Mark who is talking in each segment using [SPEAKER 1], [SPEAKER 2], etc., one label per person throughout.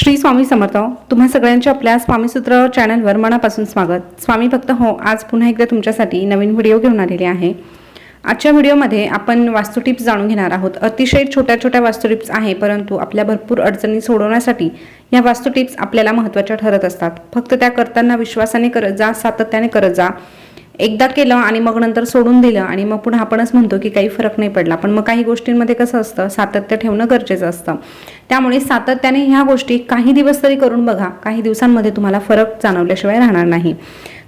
[SPEAKER 1] श्री स्वामी समर्थ तुम्हा सगळ्यांच्या आपल्या स्वामीसूत्र चॅनलवर मनापासून स्वागत. स्वामी भक्त हो आज पुन्हा एकदा तुमच्यासाठी नवीन व्हिडिओ घेऊन आलेले आहे. आजच्या व्हिडिओमध्ये आपण वास्तू टिप्स जाणून घेणार आहोत. अतिशय छोट्या छोट्या वास्तू टिप्स आहे परंतु आपल्या भरपूर अडचणी सोडवण्यासाठी या वास्तू टिप्स आपल्याला महत्त्वाच्या ठरत असतात. फक्त त्या करताना विश्वासाने करत जा सातत्याने करत जा. एकदा केलं आणि मग नंतर सोडून दिलं आणि मग पुन्हा आपणच म्हणतो की काही फरक नाही पडला. पण मग काही गोष्टींमध्ये कसं असतं सातत्य ठेवणं गरजेचं असतं. त्यामुळे सातत्याने ह्या गोष्टी काही दिवस तरी करून बघा. काही दिवसांमध्ये तुम्हाला फरक जाणवल्याशिवाय राहणार नाही.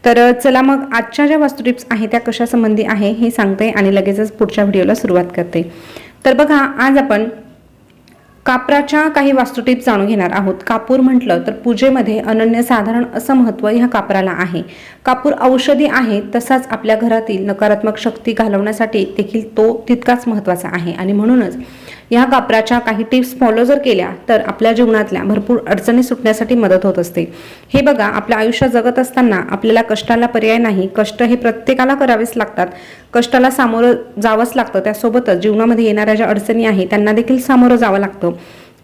[SPEAKER 1] तर चला मग आजच्या ज्या वास्तू टिप्स आहे त्या कशासंबंधी आहे हे सांगते आणि लगेचच पुढच्या व्हिडिओला सुरुवात करते. तर बघा आज आपण कापराच्या काही वास्तुटीप जाणून घेणार आहोत. कापूर म्हटलं तर पूजेमध्ये अनन्यसाधारण असं महत्त्व ह्या कापराला आहे. कापूर औषधी आहे तसाच आपल्या घरातील नकारात्मक शक्ती घालवण्यासाठी देखील तो तितकाच महत्त्वाचा आहे. आणि म्हणूनच ह्या कापराच्या काही टिप्स फॉलो जर केल्या तर आपल्या जीवनातल्या भरपूर अडचणी सुटण्यासाठी मदत होत असते. हे बघा आपलं आयुष्य जगत असताना आपल्याला कष्टाला पर्याय नाही. कष्ट हे प्रत्येकाला करावेच लागतात. कष्टाला सामोरं जावंच लागतं. त्यासोबतच जीवनामध्ये येणाऱ्या ज्या अडचणी आहेत त्यांना देखील सामोरं जावं लागतं.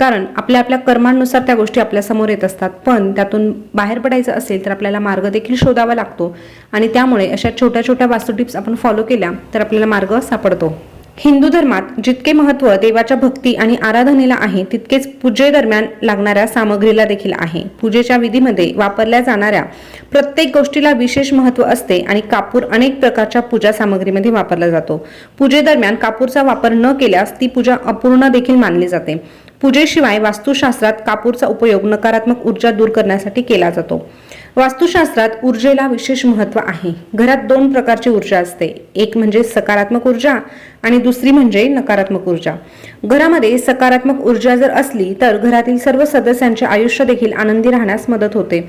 [SPEAKER 1] कारण आपल्या आपल्या कर्मांनुसार त्या गोष्टी आपल्यासमोर येत असतात. पण त्यातून बाहेर पडायचं असेल तर आपल्याला मार्ग देखील शोधावा लागतो. आणि त्यामुळे अशा छोट्या छोट्या वास्तू टिप्स आपण फॉलो केल्या तर आपल्याला मार्ग सापडतो. हिंदू धर्मात जितके महत्त्व देवाच्या भक्ती आणि आराधनेला आहे तितकेच पूजेदरम्यान लागणाऱ्या सामग्रीला देखील आहे. पूजेच्या विधीमध्ये वापरल्या जाणाऱ्या प्रत्येक गोष्टीला विशेष महत्त्व असते आणि कापूर अनेक प्रकारच्या पूजा सामग्रीमध्ये वापरला जातो. पूजेदरम्यान कापूरचा वापर न केल्यास ती पूजा अपूर्ण देखील मानली जाते. पूजेशिवाय वास्तुशास्त्रात कापूरचा उपयोग नकारात्मक ऊर्जा दूर करण्यासाठी केला जातो. वास्तुशास्त्रात ऊर्जेला विशेष महत्त्व आहे. घरात दोन प्रकारची ऊर्जा असते. एक म्हणजे सकारात्मक ऊर्जा आणि दुसरी म्हणजे नकारात्मक ऊर्जा. घरामध्ये सकारात्मक ऊर्जा जर असली तर घरातील सर्व सदस्यांचे आयुष्य देखील आनंदी राहण्यास मदत होते.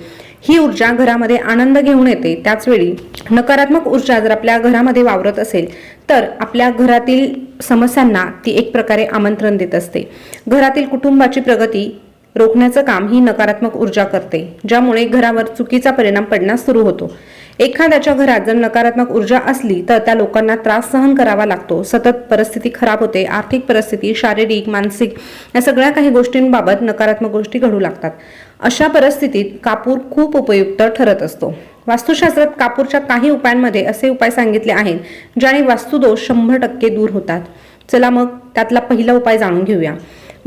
[SPEAKER 1] ही ऊर्जा घरामध्ये आनंद घेऊन येते. त्याचवेळी नकारात्मक ऊर्जा जर आपल्या घरामध्ये वावरत असेल तर आपल्या घरातील समस्यांना ती एक प्रकारे आमंत्रण देत असते. घरातील कुटुंबाची प्रगती रोखण्याचं काम ही नकारात्मक ऊर्जा करते ज्यामुळे घरावर चुकीचा परिणाम पडण्यास सुरू होतो. एखाद्याच्या घरात जर नकारात्मक ऊर्जा असली तर त्या लोकांना त्रास सहन करावा लागतो. सतत परिस्थिती खराब होते आर्थिक परिस्थिती शारीरिक मानसिक या सगळ्या काही गोष्टींबाबत नकारात्मक गोष्टी घडू लागतात. अशा परिस्थितीत कापूर खूप उपयुक्त ठरत असतो. वास्तुशास्त्रात कापूरच्या काही उपायांमध्ये असे उपाय सांगितले आहेत ज्याने वास्तुदोष शंभर टक्के दूर होतात. चला मग त्यातला पहिला उपाय जाणून घेऊया.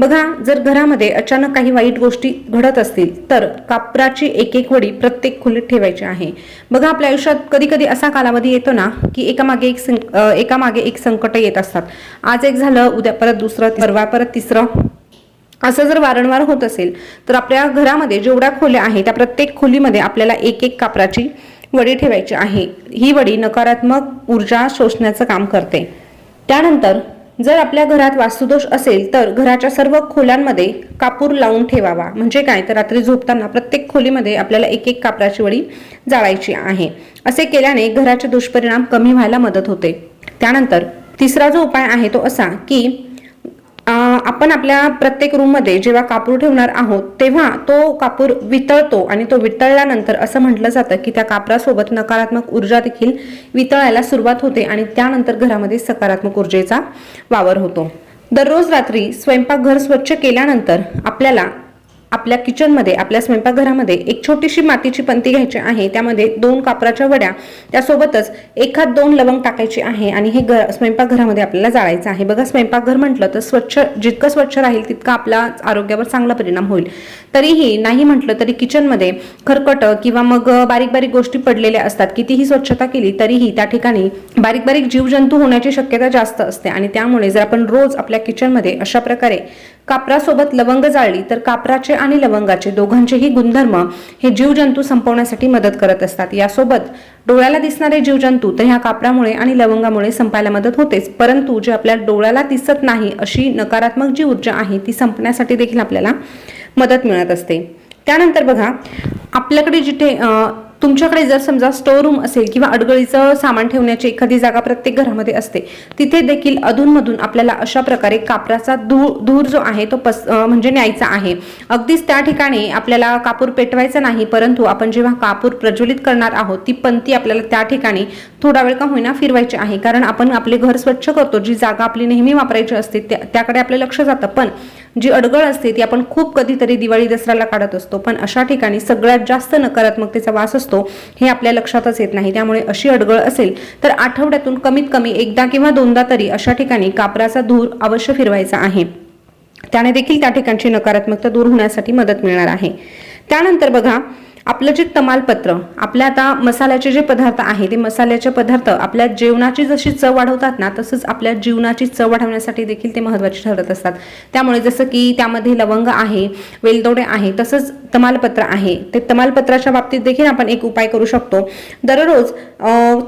[SPEAKER 1] बघा जर घरामध्ये अचानक काही वाईट गोष्टी घडत असतील तर कापराची एक एक वडी प्रत्येक खोलीत ठेवायची आहे. बघा आपल्या आयुष्यात कधी कधी असा कालावधी येतो ना की एकामागे एक सं- एकामागे एक संकट येत असतात. आज एक झालं उद्या परत दुसरं परवा परत तिसरं. असं जर वारंवार होत असेल तर आपल्या घरामध्ये जेवढ्या खोल्या आहेत त्या प्रत्येक खोलीमध्ये आपल्याला एक एक कापराची वडी ठेवायची आहे. ही वडी नकारात्मक ऊर्जा शोषण्याचं काम करते. त्यानंतर जर आपल्या घरात वास्तुदोष असेल तर घराच्या सर्व खोल्यांमध्ये कापूर लावून ठेवावा. म्हणजे काय? तर रात्री झोपताना प्रत्येक खोलीमध्ये आपल्याला एक एक कापराची वडी जाळायची आहे. असे केल्याने घराचे दुष्परिणाम कमी व्हायला मदत होते. त्यानंतर तिसरा जो उपाय आहे तो असा की आपण आपल्या प्रत्येक रूममध्ये जेव्हा कापूर ठेवणार आहोत तेव्हा तो कापूर वितळतो आणि तो वितळल्यानंतर असं म्हटलं जातं की त्या कापरासोबत नकारात्मक ऊर्जा देखील वितळायला सुरुवात होते आणि त्यानंतर घरामध्ये सकारात्मक ऊर्जेचा वावर होतो. दररोज रात्री स्वयंपाकघर स्वच्छ केल्यानंतर आपल्याला आपल्या किचनमध्ये आपल्या स्वयंपाकघरामध्ये एक छोटीशी मातीची पंती घ्यायची आहे. त्यामध्ये दोन कापराच्या वड्या त्यासोबतच एखाद दोन लवंग टाकायची आहे आणि हे घर स्वयंपाकघरामध्ये आपल्याला जाळायचं आहे. बघा स्वयंपाकघर म्हटलं तर स्वच्छ जितकं स्वच्छ राहील तितका आपल्या आरोग्यावर चांगला परिणाम होईल. तरीही नाही म्हटलं तरी किचनमध्ये खरकट किंवा मग बारीक बारीक गोष्टी पडलेल्या असतात. कितीही स्वच्छता केली तरीही त्या ठिकाणी बारीक बारीक जीवजंतू होण्याची शक्यता जास्त असते आणि त्यामुळे जर आपण रोज आपल्या किचनमध्ये अशा प्रकारे कापरासोबत लवंग जाळली तर कापराचे आणि लवंगाचे दोघांचेही गुणधर्म हे जीवजंतू संपवण्यासाठी मदत करत असतात. यासोबत डोळ्याला दिसणारे जीवजंतू तर ह्या कापरामुळे आणि लवंगामुळे संपायला मदत होतेच. परंतु जे आपल्या डोळ्याला दिसत नाही अशी नकारात्मक जी ऊर्जा आहे ती संपण्यासाठी देखील आपल्याला मदत मिळत असते. त्यानंतर बघा आपल्याकडे जिथे तुमच्याकडे जर समजा स्टोअर रूम असेल किंवा अडगळीचं सामान ठेवण्याची एखादी जागा प्रत्येक घरामध्ये असते तिथे देखील अधूनमधून आपल्याला अशा प्रकारे कापराचा धूर धूर जो आहे तो पस म्हणजे न्यायचा आहे. अगदीच त्या ठिकाणी आपल्याला कापूर पेटवायचा नाही परंतु आपण जेव्हा कापूर प्रज्वलित करणार आहोत ती पंती आपल्याला त्या ठिकाणी थोडा वेळ का होईना फिरवायची आहे कारण आपण आपले घर स्वच्छ करतो जी जागा आपली नेहमी वापरायची असते त्या- त्याकडे आपलं लक्ष जातं. पण जी अडगळ असते ती आपण खूप कधीतरी दिवाळी दसऱ्याला काढत असतो. पण अशा ठिकाणी सगळ्यात जास्त नकारात्मकतेचा वास असतो हे आपल्या लक्षातच येत नाही. त्यामुळे अशी अडगळ असेल तर आठवड्यातून कमीत कमी एकदा किंवा दोनदा तरी अशा ठिकाणी कापराचा धूर अवश्य फिरवायचा आहे. त्याने देखील त्या ठिकाणची नकारात्मकता दूर होण्यासाठी मदत मिळणार आहे. त्यानंतर बघा आपलं जे तमालपत्र आपल्या आता मसाल्याचे जे पदार्थ आहे ते मसाल्याचे पदार्थ आपल्या जेवणाची जशी चव वाढवतात ना तसंच आपल्या जीवनाची चव वाढवण्यासाठी देखील ते महत्त्वाचे ठरत असतात. त्यामुळे जसं की त्यामध्ये लवंग आहे वेलदोडे आहे तसंच तमालपत्र आहे. ते तमालपत्राच्या बाबतीत देखील आपण एक उपाय करू शकतो. दररोज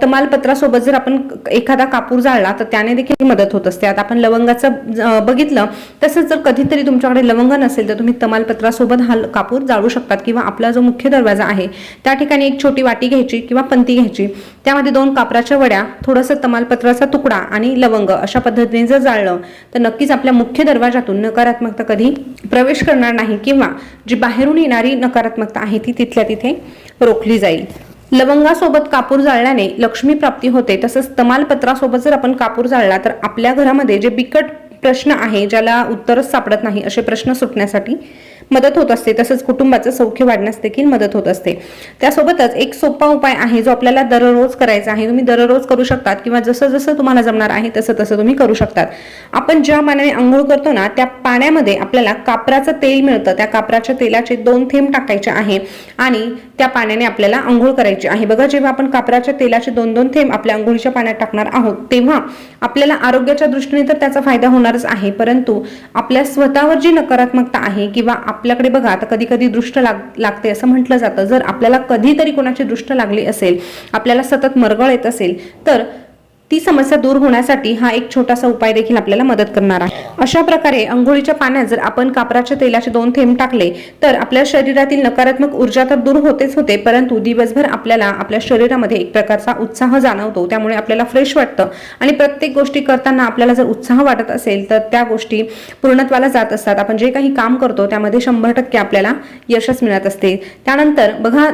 [SPEAKER 1] तमालपत्रासोबत जर आपण एखादा कापूर जाळला तर त्याने देखील मदत होत असते. आता आपण लवंगाचं बघितलं तसंच जर कधीतरी तुमच्याकडे लवंग नसेल तर तुम्ही तमालपत्रासोबत हा कापूर जाळू शकतात किंवा आपला जो मुख्य दरवाजा आहे. त्या ठिकाणी एक छोटी वाटी घ्यायची किंवा पंती घ्यायची. त्यामध्ये दोन कापराच्या वड्या थोडंसं तमालपत्राचा तुकडा आणि लवंग अशा पद्धतीने जर जाळलं तर नक्कीच आपल्या मुख्य दरवाजातून नकारात्मकता कधी प्रवेश करणार नाही किंवा जी बाहेरून येणारी नकारात्मकता आहे ती तिथल्या तिथे रोखली जाईल. लवंगासोबत कापूर जाळल्याने लक्ष्मी प्राप्ती होते. तसंच तमालपत्रासोबत जर आपण कापूर जाळला तर आपल्या घरामध्ये जे बिकट प्रश्न आहे ज्याला उत्तरच सापडत नाही असे प्रश्न सुटण्यासाठी मदत होत असते. तसंच कुटुंबाचं सौख्य वाढण्यास देखील मदत होत असते. त्यासोबतच एक सोपा उपाय आहे जो आपल्याला दररोज करायचा आहे. तुम्ही दररोज करू शकतात किंवा जसं जसं तुम्हाला जमणार आहे तसं तसं तुम्ही करू शकतात. आपण ज्या पाण्याने आंघोळ करतो ना त्या पाण्यामध्ये आपल्याला कापराचं तेल मिळतं. त्या कापराच्या तेलाचे दोन थेंब टाकायचे आहे आणि त्या पाण्याने आपल्याला आंघोळ करायची आहे. बघा जेव्हा आपण कापराच्या तेलाचे दोन दोन थेंब आपल्या आंघोळीच्या पाण्यात टाकणार आहोत तेव्हा आपल्याला आरोग्याच्या दृष्टीने तर त्याचा फायदा होणार होणारच आहे. परंतु आपल्या स्वतःवर जी नकारात्मकता आहे किंवा आपल्याकडे बघा आता कधी कधी दृष्ट लाग लागते असं म्हटलं जातं. जर आपल्याला कधीतरी कोणाची दृष्ट लागली असेल आपल्याला सतत मरगळ येत असेल तर ती समस्या दूर होण्यासाठी हा एक छोटासा उपाय देखील आपल्याला मदत करणार आहे. अशा प्रकारे अंघोळीच्या पाण्यात जर आपण कापराच्या तेलाचे दोन थेंब टाकले तर आपल्या शरीरातील नकारात्मक ऊर्जा तर दूर होतेच होते परंतु दिवसभर आपल्याला आपल्या शरीरामध्ये एक प्रकारचा उत्साह जाणवतो त्यामुळे आपल्याला फ्रेश वाटतं. आणि प्रत्येक गोष्टी करताना आपल्याला जर उत्साह वाटत असेल तर त्या गोष्टी पूर्णत्वाला जात असतात. आपण जे काही काम करतो त्यामध्ये शंभर टक्के आपल्याला यशच मिळत असते. त्यानंतर बघा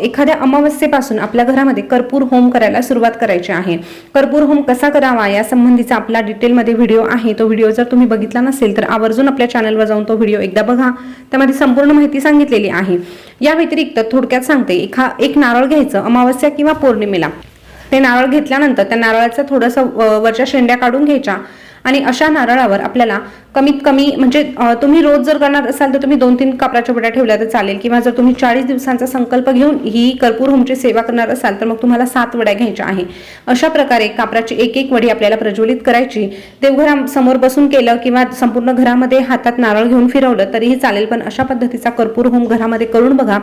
[SPEAKER 1] एखाद्या अमावस्येपासून आपल्या घरामध्ये कर्पूर होम करायला सुरुवात करायची आहे. कर्पूर होम कसा करावा या संबंधीचा आपला डिटेलमध्ये व्हिडिओ आहे तो व्हिडिओ जर तुम्ही बघितला नसेल तर आवर्जून आपल्या चॅनलवर जाऊन तो व्हिडिओ एकदा बघा. त्यामध्ये संपूर्ण माहिती सांगितलेली आहे. या व्यतिरिक्त थोडक्यात सांगते एखा एक नारळ घ्यायचं अमावस्या किंवा पौर्णिमेला. ते नारळ घेतल्यानंतर त्या नारळाचं थोडंसं वरच्या शेंड्या काढून घ्यायच्या. आणि अशा नारळावर आपल्याला कमीत कमी म्हणजे तुम्ही रोज जर करणार असाल तर तुम्ही दोन तीन कापराच्या वड्या ठेवल्या तर चालेल. किंवा जर तुम्ही चाळीस दिवसांचा संकल्प घेऊन ही कर्पूर होमची सेवा करणार असाल तर मग तुम्हाला सात वड्या घ्यायच्या आहे. अशा प्रकारे कापराची एक एक वडी आपल्याला प्रज्वलित करायची. देवघरासमोर बसून केलं किंवा संपूर्ण घरामध्ये हातात नारळ घेऊन फिरवलं तरीही चालेल. पण अशा पद्धतीचा कर्पूर होम घरामध्ये करून बघा.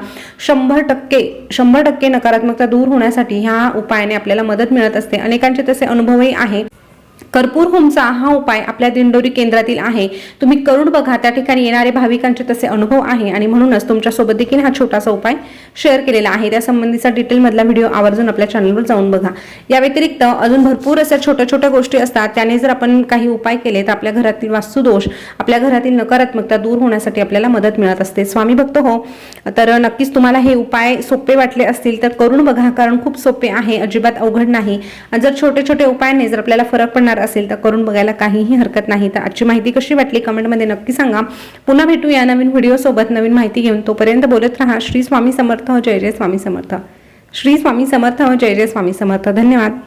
[SPEAKER 1] शंभर टक्के शंभर टक्के नकारात्मकता दूर होण्यासाठी ह्या उपायाने आपल्याला मदत मिळत असते. अनेकांचे तसे अनुभवही आहे. कर्पूर होमचा हा उपाय आपल्या दिंडोरी केंद्रातील आहे. तुम्ही करून बघा त्या ठिकाणी येणारे भाविकांचे तसे अनुभव आहे आणि म्हणूनच तुमच्यासोबत देखील हा छोटासा उपाय शेअर केलेला आहे. त्या संबंधीचा डिटेलमधला व्हिडिओ आवर्जून आपल्या चॅनलवर जाऊन बघा. या व्यतिरिक्त अजून भरपूर अशा छोट्या छोट्या गोष्टी असतात. त्याने जर आपण काही उपाय केले तर आपल्या घरातील वास्तुदोष आपल्या घरातील नकारात्मकता दूर होण्यासाठी आपल्याला मदत मिळत असते. स्वामी भक्त हो तर नक्कीच तुम्हाला हे उपाय सोपे वाटले असतील तर करून बघा कारण खूप सोपे आहे. अजिबात अवघड नाही. आणि जर छोटे छोटे उपायाने जर आपल्याला फरक पडणार असेल तर करून बघायला काहीही हरकत नाही. तर आजची माहिती कशी वाटली कमेंटमध्ये नक्की सांगा. पुन्हा भेटू या नवीन व्हिडिओसोबत नवीन माहिती घेऊन. तोपर्यंत बोलत राहा. श्री स्वामी समर्थ. जय जय स्वामी समर्थ. श्री स्वामी समर्थ. जय जय स्वामी समर्थ. धन्यवाद.